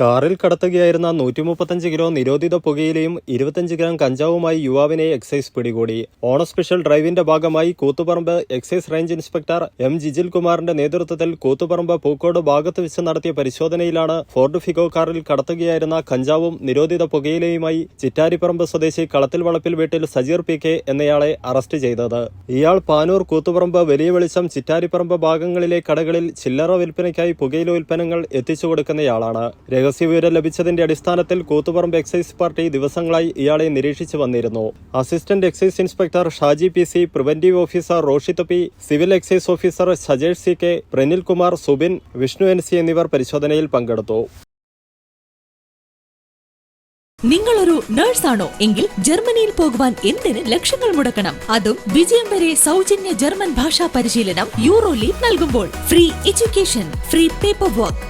കാറിൽ കടത്തുകയായിരുന്ന നൂറ്റി മുപ്പത്തഞ്ച് കിലോ നിരോധിത പുകയിലയും ഇരുപത്തഞ്ച് ഗ്രാം കഞ്ചാവുമായി യുവാവിനെ എക്സൈസ് പിടികൂടി. ഓണ സ്പെഷ്യൽ ഡ്രൈവിന്റെ ഭാഗമായി Koothuparamba excise range inspector M Jijil കുമാറിന്റെ നേതൃത്വത്തിൽ കൂത്തുപറമ്പ് പൂക്കോട് ഭാഗത്ത് വെച്ച് നടത്തിയ പരിശോധനയിലാണ് ഫോർഡ് ഫിഗോ കാറിൽ കടത്തുകയായിരുന്ന കഞ്ചാവും നിരോധിത പുകയിലയുമായി ചിറ്റാരിപ്പറമ്പ് സ്വദേശി കളത്തിൽ വളപ്പിൽ വീട്ടിൽ സജീർ പി കെ എന്നയാളെ അറസ്റ്റ് ചെയ്തത്. ഇയാൾ പാനൂർ കൂത്തുപറമ്പ് വലിയ വെളിച്ചം ചിറ്റാരിപ്പറമ്പ് ഭാഗങ്ങളിലെ കടകളിൽ ചില്ലറ വിൽപ്പനയ്ക്കായി പുകയില ഉൽപ്പന്നങ്ങൾ എത്തിച്ചു കൊടുക്കുന്നയാളാണ്. രഹസ്യവിവരം ലഭിച്ചതിന്റെ അടിസ്ഥാനത്തിൽ കൂത്തുപറമ്പ് എക്സൈസ് പാർട്ടി ദിവസങ്ങളായി ഇയാളെ നിരീക്ഷിച്ചു വന്നിരുന്നു. Assistant excise inspector Shaji P C preventive officer Roshith civil excise officer Sajesh C K Pranil Kumar Subin Vishnu N C എന്നിവർ പരിശോധനയിൽ പങ്കെടുത്തു. നിങ്ങളൊരു നേഴ്സാണോ എങ്കിൽ ജർമ്മനിയിൽ പോകുവാൻ എന്തിന് ലക്ഷങ്ങൾ മുടക്കണം? അതും വിജയം വരെ സൗജന്യ ജർമ്മൻ ഭാഷാ പരിശീലനം യൂറോ ലീഗ് നൽകുമ്പോൾ. Free education free paper work